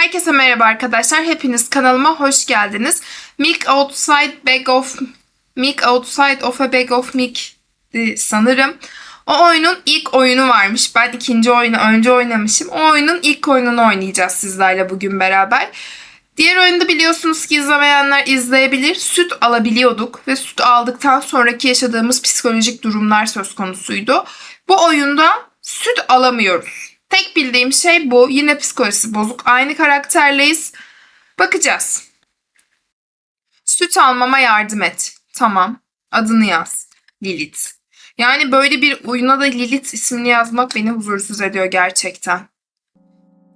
Herkese merhaba arkadaşlar. Hepiniz kanalıma hoş geldiniz. Milk Outside Bag of Milk Outside of a Bag of Milk sanırım. O oyunun ilk oyunu varmış. Ben ikinci oyunu önce oynamışım. O oyunun ilk oyununu oynayacağız sizlerle bugün beraber. Diğer oyunda biliyorsunuz ki izlemeyenler izleyebilir. Süt alabiliyorduk ve süt aldıktan sonraki yaşadığımız psikolojik durumlar söz konusuydu. Bu oyunda süt alamıyoruz. Tek bildiğim şey bu. Yine psikolojisi bozuk. Aynı karakterleyiz. Bakacağız. Süt almama yardım et. Tamam. Adını yaz. Lilith. Yani böyle bir oyuna da Lilith ismini yazmak beni huzursuz ediyor gerçekten.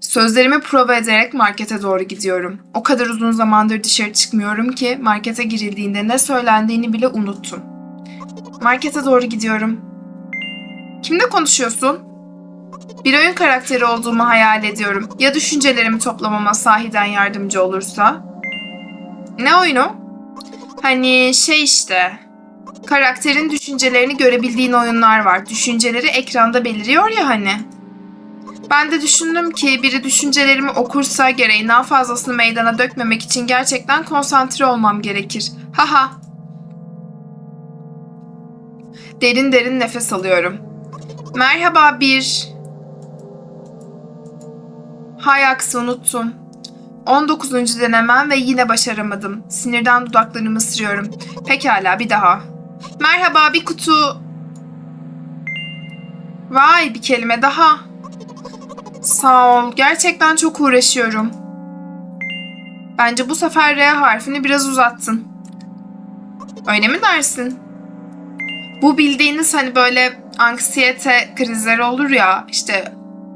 Sözlerimi prova ederek markete doğru gidiyorum. O kadar uzun zamandır dışarı çıkmıyorum ki markete girildiğinde ne söylendiğini bile unuttum. Markete doğru gidiyorum. Kimle konuşuyorsun? Bir oyun karakteri olduğumu hayal ediyorum. Ya düşüncelerimi toplamama sahiden yardımcı olursa? Ne oyunu? Hani şey işte. Karakterin düşüncelerini görebildiğin oyunlar var. Düşünceleri ekranda beliriyor ya hani. Ben de düşündüm ki biri düşüncelerimi okursa gereğinden fazlasını meydana dökmemek için gerçekten konsantre olmam gerekir. Haha. Derin derin nefes alıyorum. Merhaba bir. Hay aksi unuttum. 19. denemem ve yine başaramadım. Sinirden dudaklarımı ısırıyorum. Pekala bir daha. Merhaba bir kutu. Vay bir kelime daha. Sağ ol. Gerçekten çok uğraşıyorum. Bence bu sefer R harfini biraz uzattın. Öyle mi dersin? Bu bildiğiniz hani böyle anksiyete krizleri olur ya işte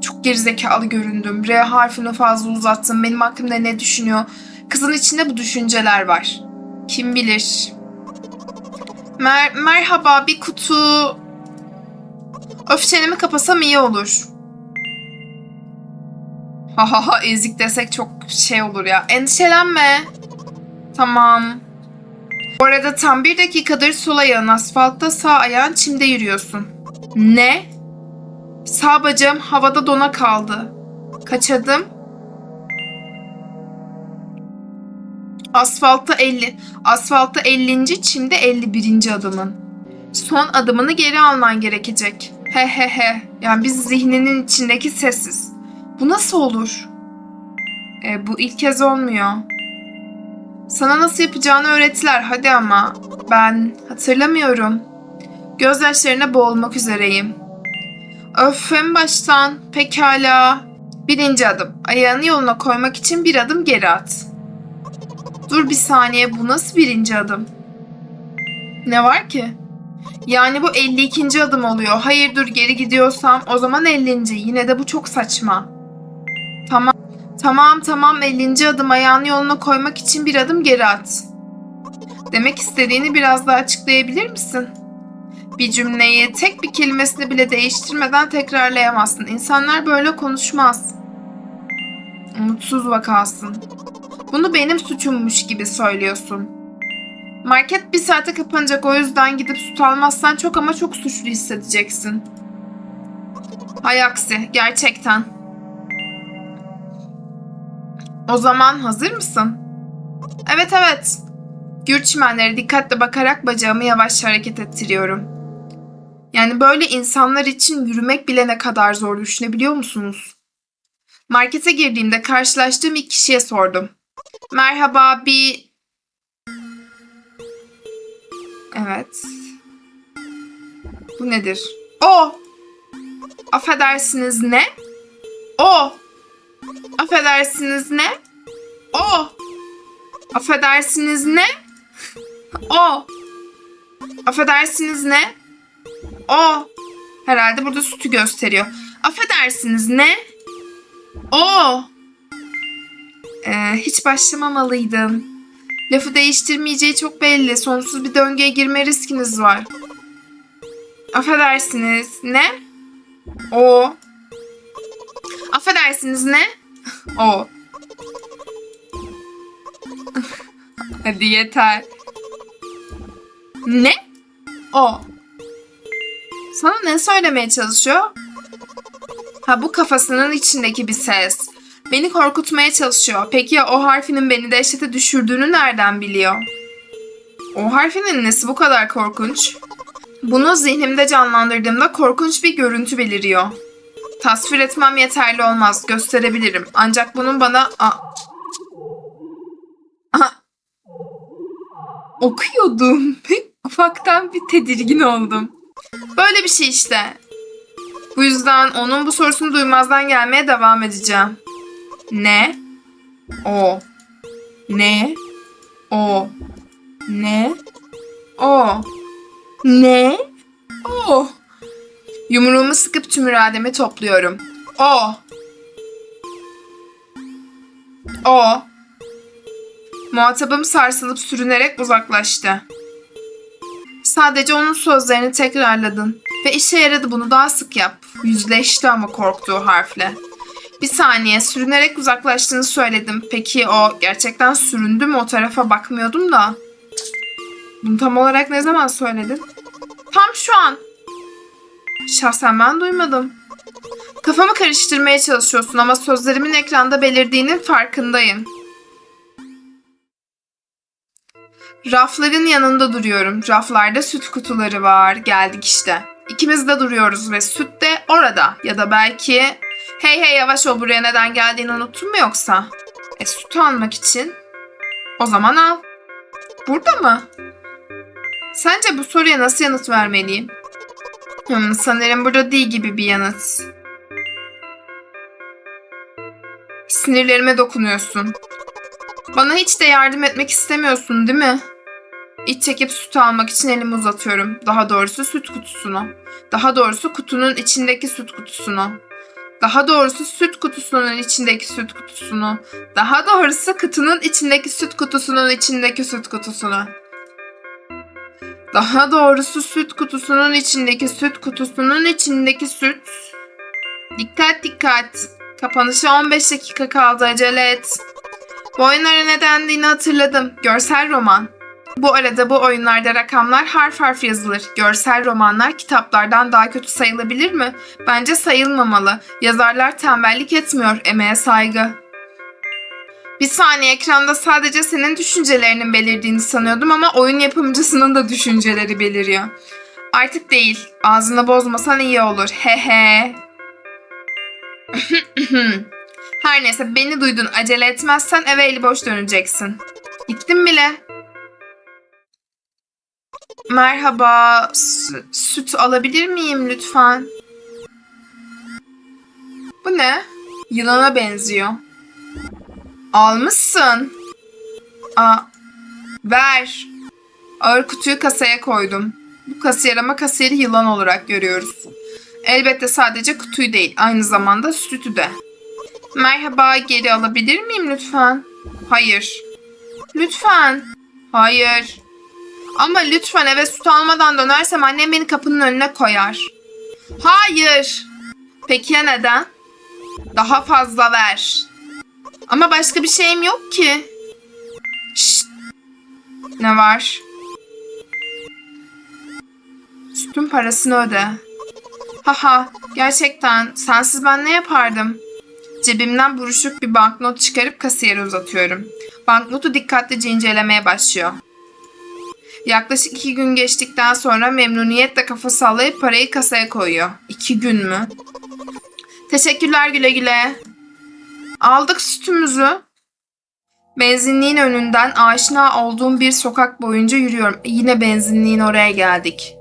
çok gerizekalı göründüm. R harfini fazla uzattım. Benim hakkımda ne düşünüyor? Kızın içinde bu düşünceler var. Kim bilir? Mer merhaba bir kutu... Öf çenemi kapasam iyi olur. Ha ha ha ezik desek çok şey olur ya. Endişelenme. Tamam. Bu arada tam bir dakikadır sol ayağın asfaltta sağ ayağın çimde yürüyorsun. Ne? Sağ bacağım havada dona kaldı. Kaç adım? Asfaltta 50. Asfaltta 50. çimde 51. adımın. Son adımını geri alman gerekecek. He he he. Yani biz zihninin içindeki sessiz. Bu nasıl olur? E, bu ilk kez olmuyor. Sana nasıl yapacağını öğrettiler hadi ama. Ben hatırlamıyorum. Gözyaşlarına boğulmak üzereyim. Öf en baştan. Pekala. Birinci adım. Ayağını yoluna koymak için bir adım geri at. Dur bir saniye bu nasıl birinci adım? Ne var ki? Yani bu 52. adım oluyor. Hayır dur geri gidiyorsam o zaman 50. Yine de bu çok saçma. Tamam. Tamam tamam 50. adım ayağını yoluna koymak için bir adım geri at. Demek istediğini biraz daha açıklayabilir misin? Bir cümleyi tek bir kelimesini bile değiştirmeden tekrarlayamazsın. İnsanlar böyle konuşmaz. Umutsuz vakasın. Bunu benim suçummuş gibi söylüyorsun. Market bir saate kapanacak o yüzden gidip süt almazsan çok ama çok suçlu hissedeceksin. Hay aksi gerçekten. O zaman hazır mısın? Evet evet. Gür çimenlere dikkatle bakarak bacağımı yavaşça hareket ettiriyorum. Yani böyle insanlar için yürümek bile ne kadar zor düşünebiliyor musunuz? Markete girdiğimde karşılaştığım ilk kişiye sordum. Merhaba bir... Evet. Bu nedir? O! Affedersiniz ne? O! Affedersiniz ne? O! Affedersiniz ne? O! Affedersiniz ne? O! Herhalde burada sütü gösteriyor. Affedersiniz ne? O! Ee, hiç başlamamalıydım. Lafı değiştirmeyeceği çok belli. Sonsuz bir döngüye girme riskiniz var. Affedersiniz. Ne? O. Affedersiniz ne? O. Hadi yeter. Ne? O. Sana ne söylemeye çalışıyor? Ha bu kafasının içindeki bir ses. Beni korkutmaya çalışıyor. Peki ya o harfinin beni dehşete düşürdüğünü nereden biliyor? O harfinin nesi bu kadar korkunç? Bunu zihnimde canlandırdığımda korkunç bir görüntü beliriyor. Tasvir etmem yeterli olmaz. Gösterebilirim. Ancak bunun bana... A-. Okuyordum. Ufaktan bir tedirgin oldum. Böyle bir şey işte. Bu yüzden onun bu sorusunu duymazdan gelmeye devam edeceğim. Ne? O. Ne? O. Ne? O. Ne? O. Yumruğumu sıkıp tüm irademi topluyorum. O. O. Muhatabım sarsılıp sürünerek uzaklaştı. Sadece onun sözlerini tekrarladın. Ve işe yaradı bunu daha sık yap. Yüzleşti ama korktuğu harfle. Bir saniye sürünerek uzaklaştığını söyledim. Peki o gerçekten süründü mü o tarafa bakmıyordum da. Bunu tam olarak ne zaman söyledin? Tam şu an. Şahsen ben duymadım. Kafamı karıştırmaya çalışıyorsun ama sözlerimin ekranda belirdiğinin farkındayım. Rafların yanında duruyorum. Raflarda süt kutuları var. Geldik işte. İkimiz de duruyoruz ve süt de orada. Ya da belki... Hey hey yavaş ol buraya neden geldiğini unuttun mu yoksa? E süt almak için. O zaman al. Burada mı? Sence bu soruya nasıl yanıt vermeliyim? Hmm, sanırım burada değil gibi bir yanıt. Sinirlerime dokunuyorsun. Bana hiç de yardım etmek istemiyorsun değil mi? İç çekip süt almak için elimi uzatıyorum. Daha doğrusu süt kutusunu. Daha doğrusu kutunun içindeki süt kutusunu. Daha doğrusu süt kutusunun içindeki süt kutusunu. Daha doğrusu kutunun içindeki süt kutusunun içindeki süt kutusunu. Daha doğrusu süt kutusunun içindeki süt kutusunun içindeki süt. Dikkat dikkat. Kapanışa 15 dakika kaldı acele et. Bu oyunlara ne dendiğini hatırladım. Görsel roman. Bu arada bu oyunlarda rakamlar harf harf yazılır. Görsel romanlar kitaplardan daha kötü sayılabilir mi? Bence sayılmamalı. Yazarlar tembellik etmiyor, emeğe saygı. Bir saniye ekranda sadece senin düşüncelerinin belirdiğini sanıyordum ama oyun yapımcısının da düşünceleri beliriyor. Artık değil. Ağzını bozmasan iyi olur. He he. Her neyse beni duydun. Acele etmezsen eve eli boş döneceksin. Gittim bile. Merhaba. Sü- süt alabilir miyim lütfen? Bu ne? Yılana benziyor. Almışsın. Aa, ver. Ağır kutuyu kasaya koydum. Bu kasiyer ama kasiyeri yılan olarak görüyoruz. Elbette sadece kutuyu değil, aynı zamanda sütü de. Merhaba, geri alabilir miyim lütfen? Hayır. Lütfen. Hayır. Ama lütfen eve süt almadan dönersem annem beni kapının önüne koyar. Hayır. Peki ya neden? Daha fazla ver. Ama başka bir şeyim yok ki. Şşt. Ne var? Sütün parasını öde. Haha, gerçekten sensiz ben ne yapardım? Cebimden buruşuk bir banknot çıkarıp kasiyere uzatıyorum. Banknotu dikkatlice incelemeye başlıyor. Yaklaşık iki gün geçtikten sonra memnuniyetle kafa sallayıp parayı kasaya koyuyor. İki gün mü? Teşekkürler güle güle. Aldık sütümüzü. Benzinliğin önünden aşina olduğum bir sokak boyunca yürüyorum. Yine benzinliğin oraya geldik.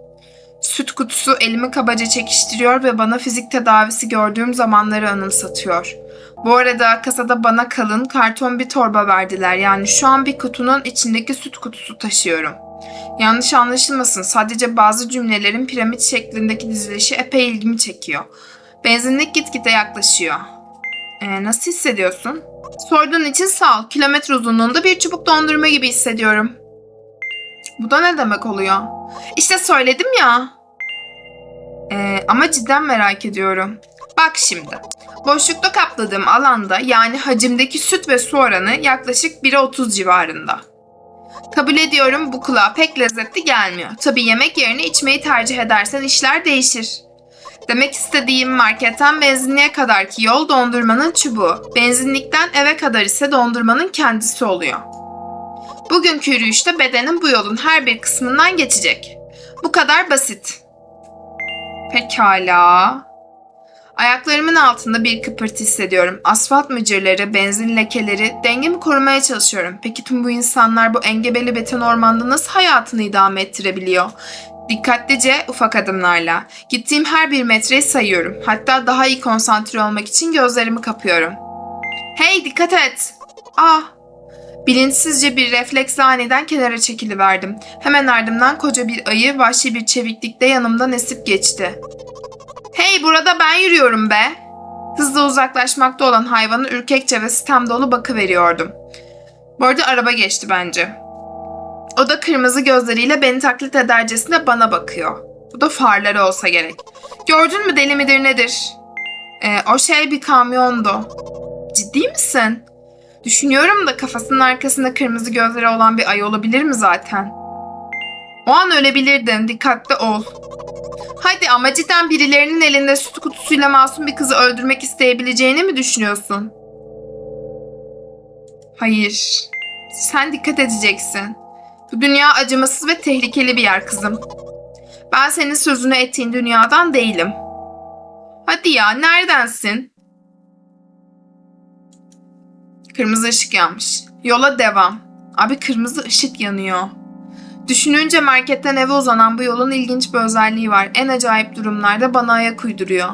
Süt kutusu elimi kabaca çekiştiriyor ve bana fizik tedavisi gördüğüm zamanları anımsatıyor. Bu arada kasada bana kalın karton bir torba verdiler. Yani şu an bir kutunun içindeki süt kutusu taşıyorum. Yanlış anlaşılmasın. Sadece bazı cümlelerin piramit şeklindeki dizilişi epey ilgimi çekiyor. Benzinlik gitgide yaklaşıyor. Ee, nasıl hissediyorsun? Sorduğun için sağ ol. Kilometre uzunluğunda bir çubuk dondurma gibi hissediyorum. Bu da ne demek oluyor? İşte söyledim ya. Ee, ama cidden merak ediyorum. Bak şimdi. Boşlukta kapladığım alanda yani hacimdeki süt ve su oranı yaklaşık 1'e 30 civarında. Kabul ediyorum bu kulağa pek lezzetli gelmiyor. Tabii yemek yerine içmeyi tercih edersen işler değişir. Demek istediğim marketten benzinliğe kadarki yol dondurmanın çubuğu. Benzinlikten eve kadar ise dondurmanın kendisi oluyor. Bugünkü yürüyüşte bedenin bu yolun her bir kısmından geçecek. Bu kadar basit. Pekala. Ayaklarımın altında bir kıpırtı hissediyorum. Asfalt mücürleri, benzin lekeleri, dengemi korumaya çalışıyorum. Peki tüm bu insanlar bu engebeli beton ormanda nasıl hayatını idame ettirebiliyor? Dikkatlice ufak adımlarla. Gittiğim her bir metreyi sayıyorum. Hatta daha iyi konsantre olmak için gözlerimi kapıyorum. Hey dikkat et! Ah! Bilinçsizce bir refleksle aniden kenara çekiliverdim. Hemen ardımdan koca bir ayı vahşi bir çeviklikle yanımdan esip geçti. Hey burada ben yürüyorum be. Hızla uzaklaşmakta olan hayvanı ürkekçe ve sitem dolu bakıveriyordum. Bu arada araba geçti bence. O da kırmızı gözleriyle beni taklit edercesine bana bakıyor. Bu da farları olsa gerek. Gördün mü deli midir nedir? Ee, o şey bir kamyondu. Ciddi misin? Düşünüyorum da kafasının arkasında kırmızı gözleri olan bir ay olabilir mi zaten? O an ölebilirdin. Dikkatli ol. Hadi ama cidden birilerinin elinde süt kutusuyla masum bir kızı öldürmek isteyebileceğini mi düşünüyorsun? Hayır. Sen dikkat edeceksin. Bu dünya acımasız ve tehlikeli bir yer kızım. Ben senin sözünü ettiğin dünyadan değilim. Hadi ya neredensin? Kırmızı ışık yanmış. Yola devam. Abi kırmızı ışık yanıyor. Düşününce marketten eve uzanan bu yolun ilginç bir özelliği var. En acayip durumlarda bana ayak uyduruyor.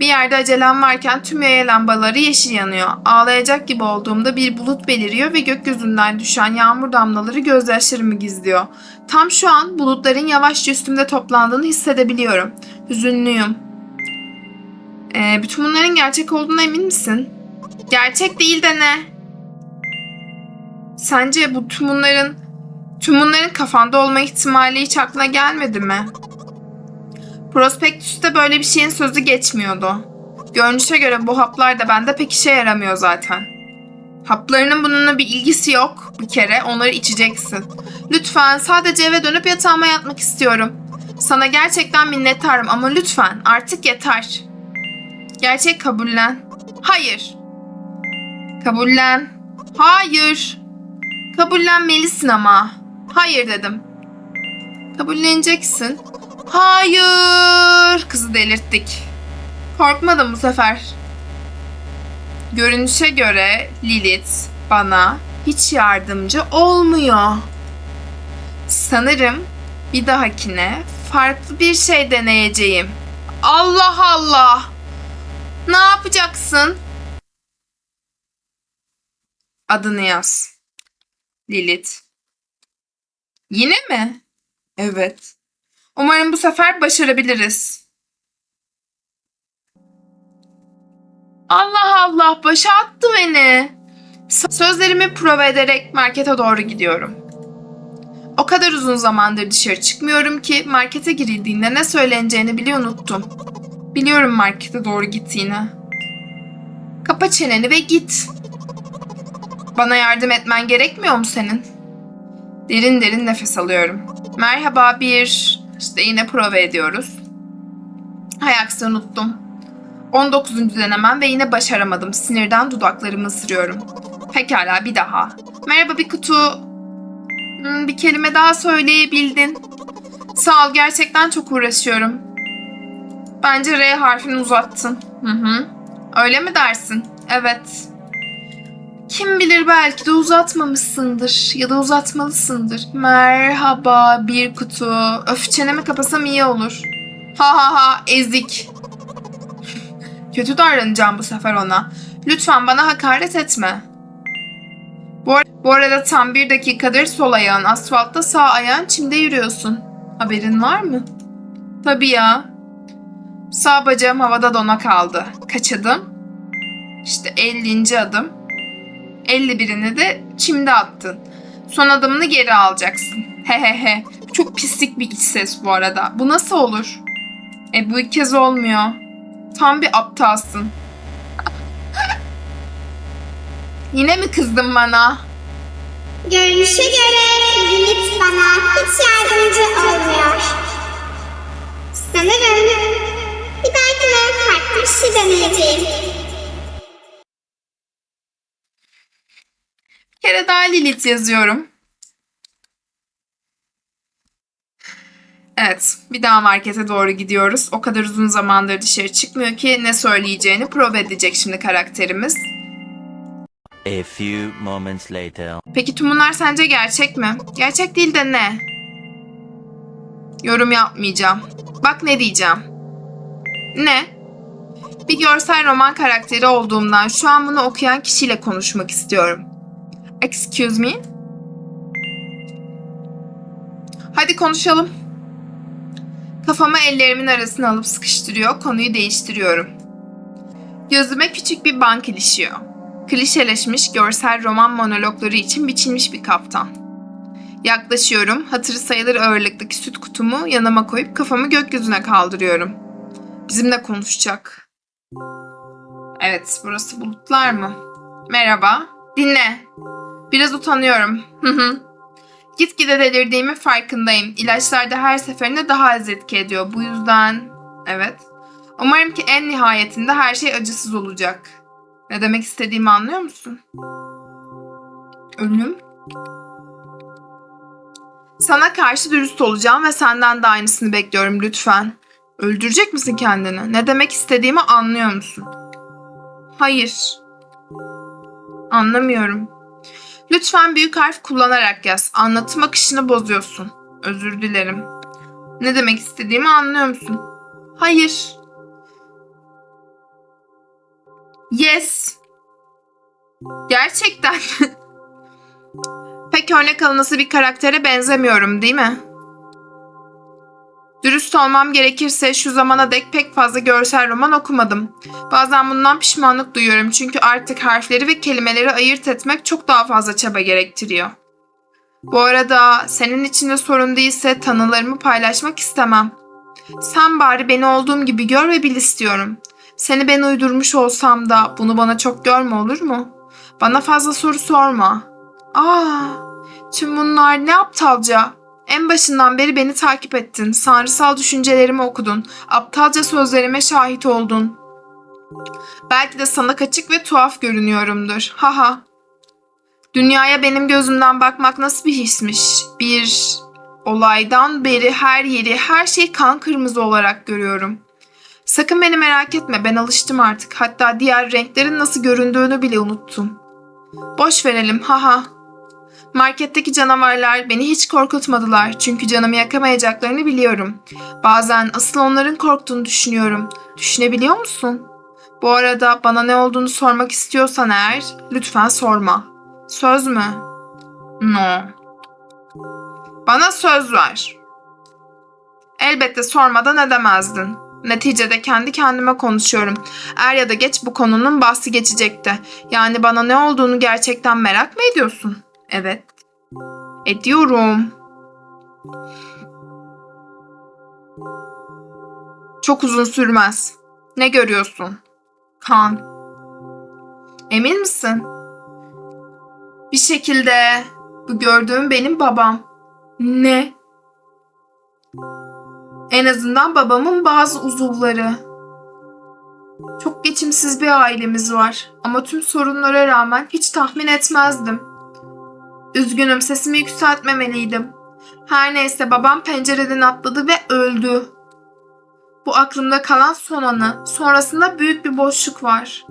Bir yerde acelem varken tüm yaya lambaları yeşil yanıyor. Ağlayacak gibi olduğumda bir bulut beliriyor ve gökyüzünden düşen yağmur damlaları gözyaşlarımı gizliyor. Tam şu an bulutların yavaşça üstümde toplandığını hissedebiliyorum. Hüzünlüyüm. Ee, bütün bunların gerçek olduğuna emin misin? Gerçek değil de ne? Sence bu tüm bunların tüm bunların kafanda olma ihtimali hiç aklına gelmedi mi? Prospektüste böyle bir şeyin sözü geçmiyordu. Görünüşe göre bu haplar da bende pek işe yaramıyor zaten. Haplarının bununla bir ilgisi yok bir kere onları içeceksin. Lütfen sadece eve dönüp yatağıma yatmak istiyorum. Sana gerçekten minnettarım ama lütfen artık yeter. Gerçek kabullen. Hayır. Kabullen. Hayır. Kabullenmelisin ama. Hayır dedim. Kabulleneceksin. Hayır. Kızı delirttik. Korkmadım bu sefer. Görünüşe göre Lilith bana hiç yardımcı olmuyor. Sanırım bir dahakine farklı bir şey deneyeceğim. Allah Allah. Ne yapacaksın? Adını yaz. Lilith. Yine mi? Evet. Umarım bu sefer başarabiliriz. Allah Allah başa attı beni. Sözlerimi prova ederek markete doğru gidiyorum. O kadar uzun zamandır dışarı çıkmıyorum ki markete girildiğinde ne söyleneceğini bile unuttum. Biliyorum markete doğru gittiğini. Kapa çeneni ve git. Bana yardım etmen gerekmiyor mu senin? Derin derin nefes alıyorum. Merhaba bir. İşte yine prova ediyoruz. Hay aksi unuttum. 19. denemem ve yine başaramadım. Sinirden dudaklarımı ısırıyorum. Pekala bir daha. Merhaba bir kutu. Hmm, bir kelime daha söyleyebildin. Sağ ol gerçekten çok uğraşıyorum. Bence R harfini uzattın. Hı hı. Öyle mi dersin? Evet. Kim bilir belki de uzatmamışsındır ya da uzatmalısındır. Merhaba bir kutu. Öf çenemi kapasam iyi olur. Ha ha ha ezik. Kötü davranacağım bu sefer ona. Lütfen bana hakaret etme. Bu, ar- bu arada tam bir dakikadır sol ayağın asfaltta sağ ayağın çimde yürüyorsun. Haberin var mı? Tabii ya. Sağ bacağım havada dona kaldı. Kaç adım? İşte 50. adım. 51'ini de çimde attın. Son adımını geri alacaksın. Hehehe. Çok pislik bir iç ses bu arada. Bu nasıl olur? E bu ilk kez olmuyor. Tam bir aptalsın. Yine mi kızdın bana? Görünüşe göre Lilith bana hiç yardımcı olmuyor. Lilith yazıyorum. Evet, bir daha markete doğru gidiyoruz. O kadar uzun zamandır dışarı çıkmıyor ki ne söyleyeceğini prova edecek şimdi karakterimiz. A few moments later. Peki tüm bunlar sence gerçek mi? Gerçek değil de ne? Yorum yapmayacağım. Bak ne diyeceğim. Ne? Bir görsel roman karakteri olduğumdan şu an bunu okuyan kişiyle konuşmak istiyorum. Excuse me? Hadi konuşalım. Kafamı ellerimin arasına alıp sıkıştırıyor, konuyu değiştiriyorum. Gözüme küçük bir bank ilişiyor. Klişeleşmiş görsel roman monologları için biçilmiş bir kaftan. Yaklaşıyorum, hatırı sayılır ağırlıktaki süt kutumu yanıma koyup kafamı gökyüzüne kaldırıyorum. Bizimle konuşacak. Evet, burası bulutlar mı? Merhaba. Dinle. Biraz utanıyorum. Hı hı. Gitgide delirdiğimin farkındayım. İlaçlar da her seferinde daha az etki ediyor. Bu yüzden... Evet. Umarım ki en nihayetinde her şey acısız olacak. Ne demek istediğimi anlıyor musun? Ölüm? Sana karşı dürüst olacağım ve senden de aynısını bekliyorum lütfen. Öldürecek misin kendini? Ne demek istediğimi anlıyor musun? Hayır. Anlamıyorum. Lütfen büyük harf kullanarak yaz. Anlatım akışını bozuyorsun. Özür dilerim. Ne demek istediğimi anlıyor musun? Hayır. Yes. Gerçekten. Pek örnek alınası bir karaktere benzemiyorum değil mi? Dürüst olmam gerekirse şu zamana dek pek fazla görsel roman okumadım. Bazen bundan pişmanlık duyuyorum çünkü artık harfleri ve kelimeleri ayırt etmek çok daha fazla çaba gerektiriyor. Bu arada senin için de sorun değilse tanılarımı paylaşmak istemem. Sen bari beni olduğum gibi gör ve bil istiyorum. Seni ben uydurmuş olsam da bunu bana çok görme olur mu? Bana fazla soru sorma. Aa, tüm bunlar ne aptalca. En başından beri beni takip ettin. Sanrısal düşüncelerimi okudun. Aptalca sözlerime şahit oldun. Belki de sana kaçık ve tuhaf görünüyorumdur. Haha. Dünyaya benim gözümden bakmak nasıl bir hismiş? Bir olaydan beri her yeri, her şeyi kan kırmızı olarak görüyorum. Sakın beni merak etme ben alıştım artık. Hatta diğer renklerin nasıl göründüğünü bile unuttum. Boş verelim haha. Marketteki canavarlar beni hiç korkutmadılar çünkü canımı yakamayacaklarını biliyorum. Bazen asıl onların korktuğunu düşünüyorum. Düşünebiliyor musun? Bu arada bana ne olduğunu sormak istiyorsan eğer lütfen sorma. Söz mü? No. Bana söz ver. Elbette sormadan edemezdin. Neticede kendi kendime konuşuyorum. Er ya da geç bu konunun bahsi geçecekti. Yani bana ne olduğunu gerçekten merak mı ediyorsun? Evet. Ediyorum. Çok uzun sürmez. Ne görüyorsun? Kan. Emin misin? Bir şekilde bu gördüğüm benim babam. Ne? En azından babamın bazı uzuvları. Çok geçimsiz bir ailemiz var ama tüm sorunlara rağmen hiç tahmin etmezdim. Üzgünüm sesimi yükseltmemeliydim. Her neyse babam pencereden atladı ve öldü. Bu aklımda kalan son anı. Sonrasında büyük bir boşluk var.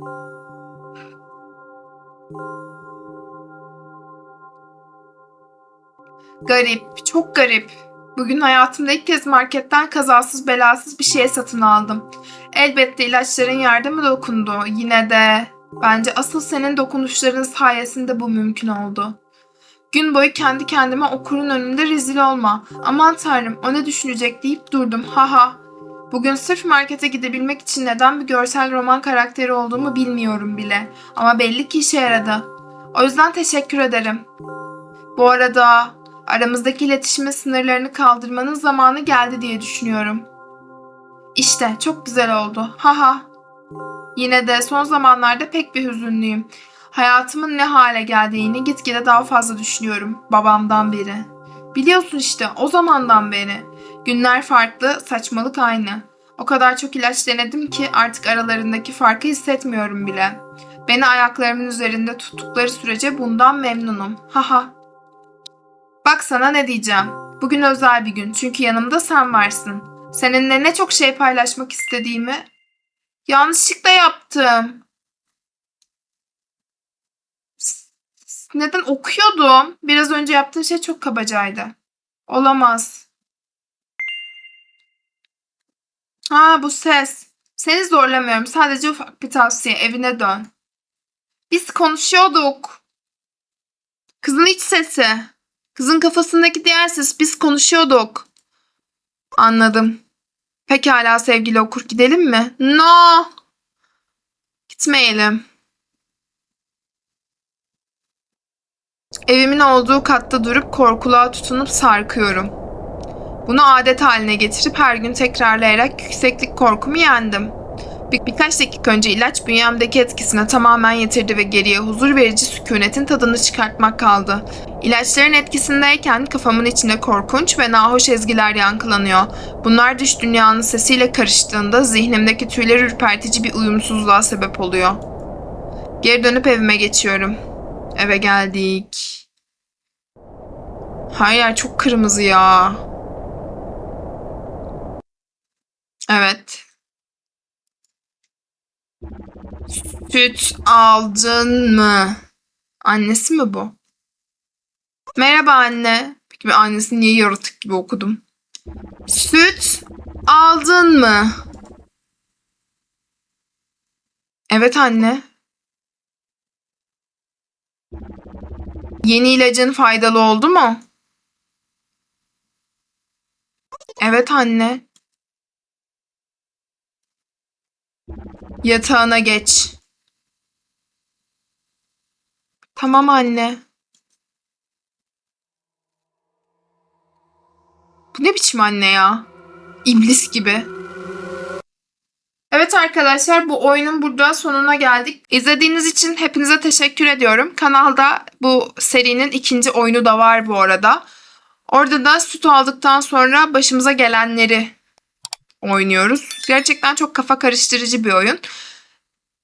Garip, çok garip. Bugün hayatımda ilk kez marketten kazasız belasız bir şey satın aldım. Elbette ilaçların yardımı dokundu. Yine de bence asıl senin dokunuşların sayesinde bu mümkün oldu. Gün boyu kendi kendime okurun önünde rezil olma. Aman tanrım o ne düşünecek deyip durdum. Haha. Bugün sırf markete gidebilmek için neden bir görsel roman karakteri olduğumu bilmiyorum bile. Ama belli ki işe yaradı. O yüzden teşekkür ederim. Bu arada aramızdaki iletişime sınırlarını kaldırmanın zamanı geldi diye düşünüyorum. İşte çok güzel oldu. Haha. Yine de son zamanlarda pek bir hüzünlüyüm. Hayatımın ne hale geldiğini gitgide daha fazla düşünüyorum babamdan beri. Biliyorsun işte o zamandan beri. Günler farklı, saçmalık aynı. O kadar çok ilaç denedim ki artık aralarındaki farkı hissetmiyorum bile. Beni ayaklarımın üzerinde tuttukları sürece bundan memnunum. Haha. Bak sana ne diyeceğim. Bugün özel bir gün çünkü yanımda sen varsın. Seninle ne çok şey paylaşmak istediğimi yanlışlıkla yaptım. S- s- Neden okuyordum? Biraz önce yaptığın şey çok kabacaydı. Olamaz. Ha bu ses. Seni zorlamıyorum. Sadece ufak bir tavsiye. Evine dön. Biz konuşuyorduk. Kızın iç sesi. Kızın kafasındaki diğer ses. Biz konuşuyorduk. Anladım. Pekala sevgili okur gidelim mi? No. Gitmeyelim. Evimin olduğu katta durup korkuluğa tutunup sarkıyorum. Bunu adet haline getirip her gün tekrarlayarak yükseklik korkumu yendim. Bir, birkaç dakika önce ilaç bünyemdeki etkisine tamamen yitirdi ve geriye huzur verici sükunetin tadını çıkartmak kaldı. İlaçların etkisindeyken kafamın içinde korkunç ve nahoş ezgiler yankılanıyor. Bunlar dış dünyanın sesiyle karıştığında zihnimdeki tüyler ürpertici bir uyumsuzluğa sebep oluyor. Geri dönüp evime geçiyorum. Eve geldik. Her yer çok kırmızı ya. Evet. Süt aldın mı? Annesi mi bu? Merhaba anne. Peki ben annesini niye yaratık gibi okudum? Süt aldın mı? Evet anne. Yeni ilacın faydalı oldu mu? Evet anne. Yatağına geç. Tamam anne. Bu ne biçim anne ya? İblis gibi. Evet arkadaşlar bu oyunun burada sonuna geldik. İzlediğiniz için hepinize teşekkür ediyorum. Kanalda bu serinin ikinci oyunu da var bu arada. Orada da süt aldıktan sonra başımıza gelenleri oynuyoruz. Gerçekten çok kafa karıştırıcı bir oyun.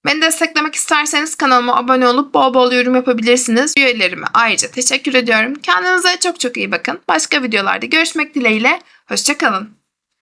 Beni desteklemek isterseniz kanalıma abone olup bol bol yorum yapabilirsiniz. Üyelerime ayrıca teşekkür ediyorum. Kendinize çok çok iyi bakın. Başka videolarda görüşmek dileğiyle. Hoşçakalın.